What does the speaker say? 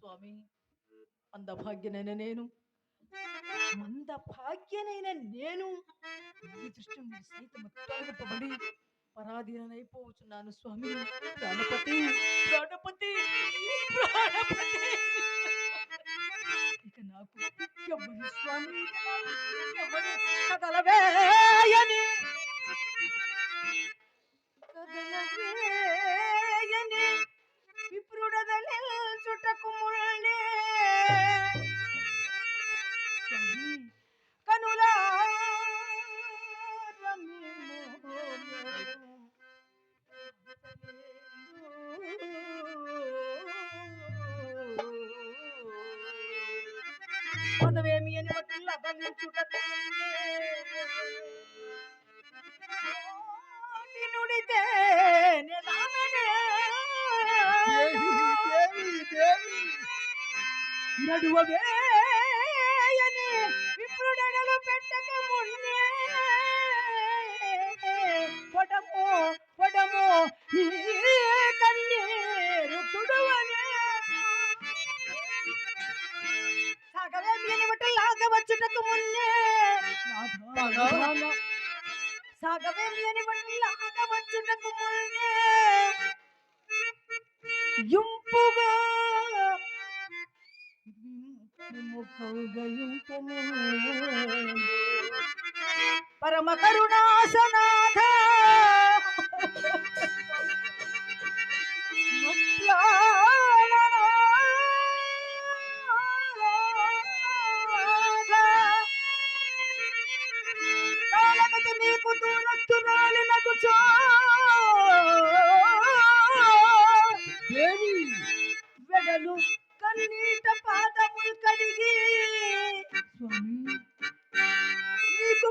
స్వామి అందభాగ్యనైన నేను. మందభాగ్యనైన నేను. ఈ దృష్టి మీరు సైతం తొలగింపబడి పరాధీనైపోతున్నాను స్వామి. గణపతి గణపతి ఇక నాకు ఎవరు స్వామి? ఎవరు కదలవేయని పదవేమి అని మట్టుల్లా బంధించుటకు నుడితే నడువవేయని విప్రుడనలు పెట్టక మున్నే సాగవే మీని లాగవచ్చుటకు మున్నే నాథా, నాథా. లాగవచ్చుటకు మున్నే యుంపుగా పరమ కరుణాసనాథ నీకు దూరస్తురాలి నాకు దేవి వెడలు కన్నీట పాదములు కడిగి స్వామి నీకు